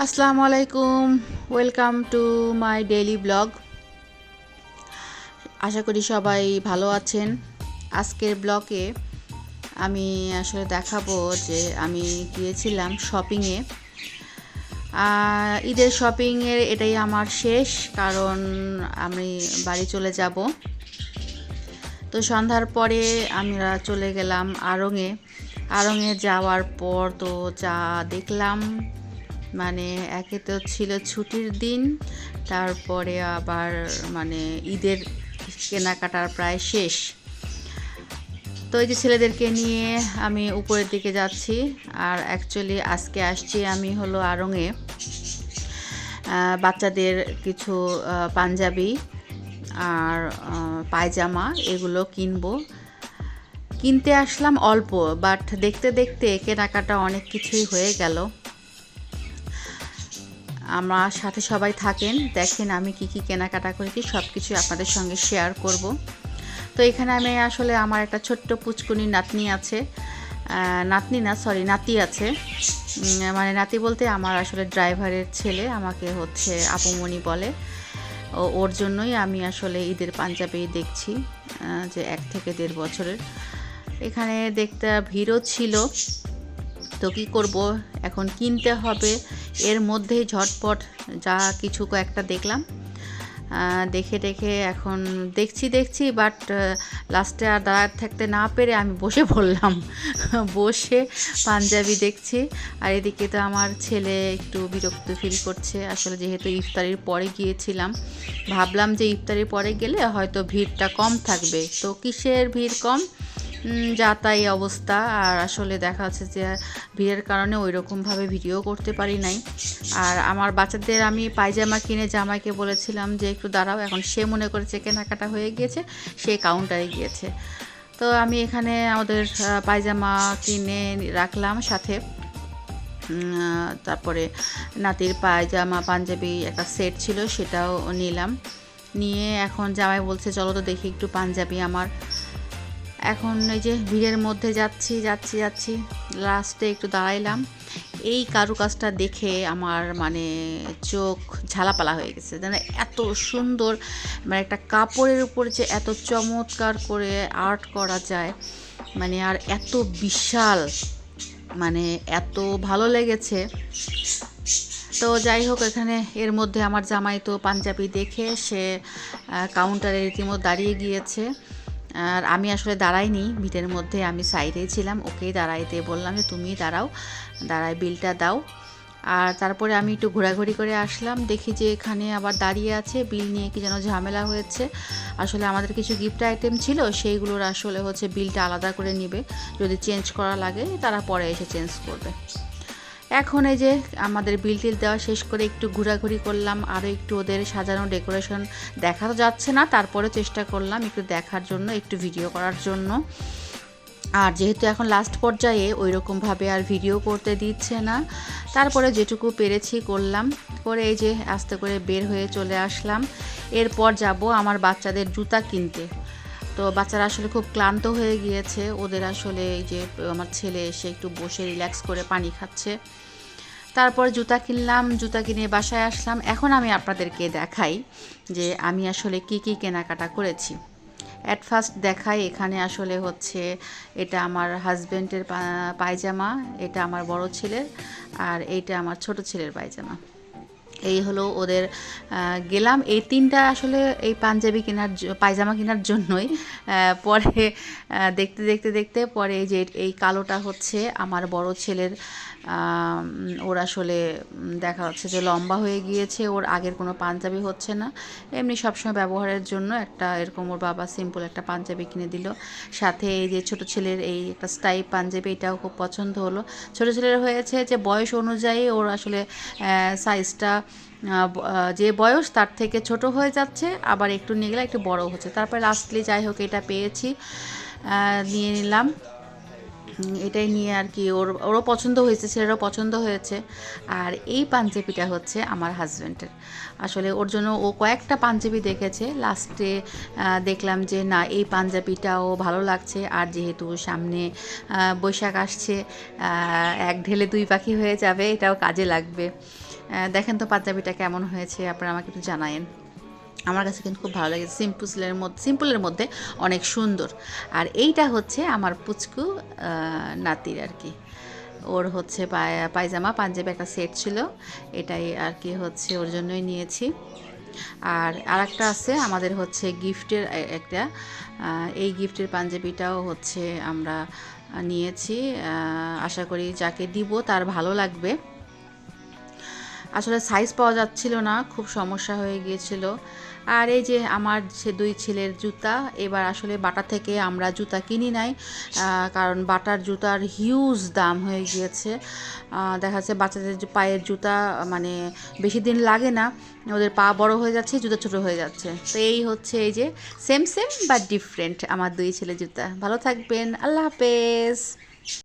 আসসালামু আলাইকুম welcome to my daily blog. আশা করি সবাই ভালো আছেন। আজকের ব্লগে আমি আসলে দেখাবো যে আমি গিয়েছিলাম শপিংয়ে ঈদের শপিংয়ের এটাই আমার শেষ, কারণ আমি বাড়ি চলে যাব। তো সন্ধ্যার পরে আমরা চলে গেলাম আড়ংয়ে আড়ংয়ে যাওয়ার পর তো যা দেখলাম মানে একে তো ছিল ছুটির দিন, তারপরে আবার মানে ঈদের কেনাকাটার প্রায় শেষ। তো এই যে ছেলেদেরকে নিয়ে আমি উপরের দিকে যাচ্ছি, আর অ্যাকচুয়ালি আজকে আসছি আমি হলো আড়ংয়ে বাচ্চাদের কিছু পাঞ্জাবি আর পায়জামা এগুলো কিনবো। কিনতে আসলাম অল্প বাট দেখতে দেখতে কেনাকাটা অনেক কিছুই হয়ে গেল। আমার সাথে সবাই থাকেন। দেখেন আমি কি কি কেনাকাটা করেছি সব কিছু আপনাদের সঙ্গে শেয়ার করব। তো এখানে আমি আসলে আমার একটা ছোট্ট পুচকুনি নাতনি আছে। নাতনি না সরি নাতি আছে। মানে নাতি বলতে আমার আসলে ড্রাইভারের ছেলে, আমাকে হচ্ছে আপুমণি বলে। ও, ওর জন্যই আমি আসলে ঈদের পাঞ্জাবি দেখছি যে এক থেকে দেড় বছরের। এখানে দেখতে ভিড়ও ছিল। তো কী করব? এখন কিনতে হবে। এর মধ্যেই ঝটপট যা কিছু কয়েকটা দেখলাম। দেখে দেখে এখন দেখছি দেখছি বাট লাস্টে আর দাঁড়াতে থাকতে না পেরে আমি বসে পড়লাম। বসে পাঞ্জাবি দেখছি। আর এদিকে তো আমার ছেলে একটু বিরক্ত ফিল করছে। আসলে যেহেতু ইফতারির পরে গিয়েছিলাম, ভাবলাম যে ইফতারির পরে গেলে হয়তো ভিড়টা কম থাকবে। তো কিসের ভিড় কম? যা তাই অবস্থা। আর আসলে দেখা যাচ্ছে যে ভিড়ের কারণে ওই রকমভাবে ভিডিও করতে পারি নাই। আর আমার বাচ্চাদের আমি পায়জামা কিনে জামাইকে বলেছিলাম যে, একটু দাঁড়াও, এখন সে মনে করেছে কেনাকাটা হয়ে গিয়েছে, সে কাউন্টারে গিয়েছে। তো আমি এখানে আমাদের পায়জামা কিনে রাখলাম সাথে। তারপরে নাতির পায়জামা, পাঞ্জাবি একটা সেট ছিল, সেটাও নিলাম। নিয়ে এখন জামাই বলছে, চলো তো দেখি একটু পাঞ্জাবি আমার। এখন এই যে ভিড়ের মধ্যে যাচ্ছি যাচ্ছি যাচ্ছি, লাস্টে একটু দাঁড়াইলাম। এই কারুকাজটা দেখে আমার মানে চোখ ঝালাপালা হয়ে গেছে। যেন এত সুন্দর মানে একটা কাপড়ের উপর যে এত চমৎকার করে আর্ট করা যায় মানে আর এত বিশাল মানে এত ভালো লেগেছে। তো যাই হোক, এখানে এর মধ্যে আমার জামাই তো পাঞ্জাবি দেখে সে কাউন্টারে রীতিমতো দাঁড়িয়ে গিয়েছে। আর আমি আসলে দাঁড়াইনি ভিটের মধ্যে আমি সাইডেই ছিলাম, ওকেই দাঁড়াইতে বললাম যে তুমি দাঁড়াও, দাঁড়ায় বিলটা দাও। আর তারপরে আমি একটু ঘোরাঘুরি করে আসলাম, দেখি যে এখানে আবার দাঁড়িয়ে আছে, বিল নিয়ে কি যেন ঝামেলা হয়েছে। আসলে আমাদের কিছু গিফট আইটেম ছিল, সেইগুলোর আসলে হচ্ছে বিলটা আলাদা করে নিবে, যদি চেঞ্জ করা লাগে, তারা পরে এসে চেঞ্জ করবে। এখন এই যে আমাদের বিল টিল দেওয়া শেষ করে একটু ঘোরাঘুরি করলাম আরও একটু ওদের সাজানো ডেকোরেশন দেখা তো যাচ্ছে না, তারপরে চেষ্টা করলাম একটু দেখার জন্য, একটু ভিডিও করার জন্য। আর যেহেতু এখন লাস্ট পর্যায়ে ওই রকমভাবে আর ভিডিও করতে দিচ্ছে না। তারপরে যেটুকু পেরেছি করলাম, করে এই যে আস্তে করে বের হয়ে চলে আসলাম। এরপর যাব আমার বাচ্চাদের জুতা কিনতে। তো বাচ্চারা আসলে খুব ক্লান্ত হয়ে গিয়েছে। ওদের আসলে এই যে, আমার ছেলে এসে একটু বসে রিল্যাক্স করে পানি খাচ্ছে। তারপর জুতা কিনলাম, জুতা কিনে বাসায় আসলাম। এখন আমি আপনাদেরকে দেখাই যে আমি আসলে কি কি কেনাকাটা করেছি। অ্যাট ফার্স্ট দেখাই, এখানে আসলে হচ্ছে এটা আমার হাজব্যান্ডের পায়জামা, এটা আমার বড় ছেলের, আর এইটা আমার ছোট ছেলের পায়জামা। এই হলো ওদের গেলাম। এই তিনটা আসলে এই পাঞ্জাবি কেনার পায়জামা কেনার জন্যই। পরে দেখতে দেখতে দেখতে পরে যে এই কালোটা হচ্ছে আমার বড় ছেলের ওর আসলে দেখা যাচ্ছে যে লম্বা হয়ে গিয়েছে, ওর আগের কোনো পাঞ্জাবি হচ্ছে না। এমনি সবসময় ব্যবহারের জন্য একটা, এরকম ওর বাবা সিম্পল একটা পাঞ্জাবি কিনে দিল। সাথে এই যে ছোট ছেলের এই একটা স্টাইপ পাঞ্জাবি, এটাও খুব পছন্দ হলো। ছোট ছেলের হয়েছে যে বয়স অনুযায়ী ওর আসলে সাইজটা যে বয়স তার থেকে ছোট হয়ে যাচ্ছে, আবার একটু নিয়ে গেলে একটু বড় হচ্ছে। তারপরে লাস্টলি যাই হোক, এটা পেয়েছি নিয়ে নিলাম। এটাই নিয়ে আর কি ওর, ওরও পছন্দ হয়েছে, ছেলেরও পছন্দ হয়েছে। আর এই পাঞ্জাবিটা হচ্ছে আমার হাজব্যান্ডের আসলে ওর জন্য ও কয়েকটা পাঞ্জাবি দেখেছে। লাস্টে দেখলাম যে না, এই পাঞ্জাবিটাও ভালো লাগছে। আর যেহেতু সামনে বৈশাখ আসছে এক ঢেলে দুই পাখি হয়ে যাবে, এটাও কাজে লাগবে। দেখেন তো পাঞ্জাবিটা কেমন হয়েছে, আপনারা আমাকে একটু জানায়েন। আমার কাছে কিন্তু খুব ভালো লাগে। সিম্পলের মধ্যে সিম্পলের মধ্যে অনেক সুন্দর। আর এইটা হচ্ছে আমার পুচকু নাতির আর কি। ওর হচ্ছে পায়- পায়জামা, পাঞ্জাবি একটা সেট ছিল। এটাই আর কি হচ্ছে ওর জন্যই নিয়েছি। আর আরেকটা আছে, আমাদের হচ্ছে গিফটের একটা। এই গিফটের পাঞ্জাবিটাও হচ্ছে আমরা নিয়েছি। আশা করি যাকে দিব তার ভালো লাগবে। আসলে সাইজ পাওয়া যাচ্ছিল না, খুব সমস্যা হয়ে গিয়েছিল। আর এই যে আমার সে দুই ছেলের জুতা, এবার আসলে বাটা থেকে আমরা জুতা কিনি নাই কারণ বাটার জুতার হিউজ দাম হয়ে গিয়েছে। দেখা যাচ্ছে বাচ্চাদের পায়ের জুতা মানে বেশি দিন লাগে না, ওদের পা বড় হয়ে যাচ্ছে, জুতা ছোট হয়ে যাচ্ছে। তো এই হচ্ছে এই যে সেম সেম বাট ডিফারেন্ট আমার দুই ছেলে জুতা। ভালো থাকবেন, আল্লাহ হাফেজ।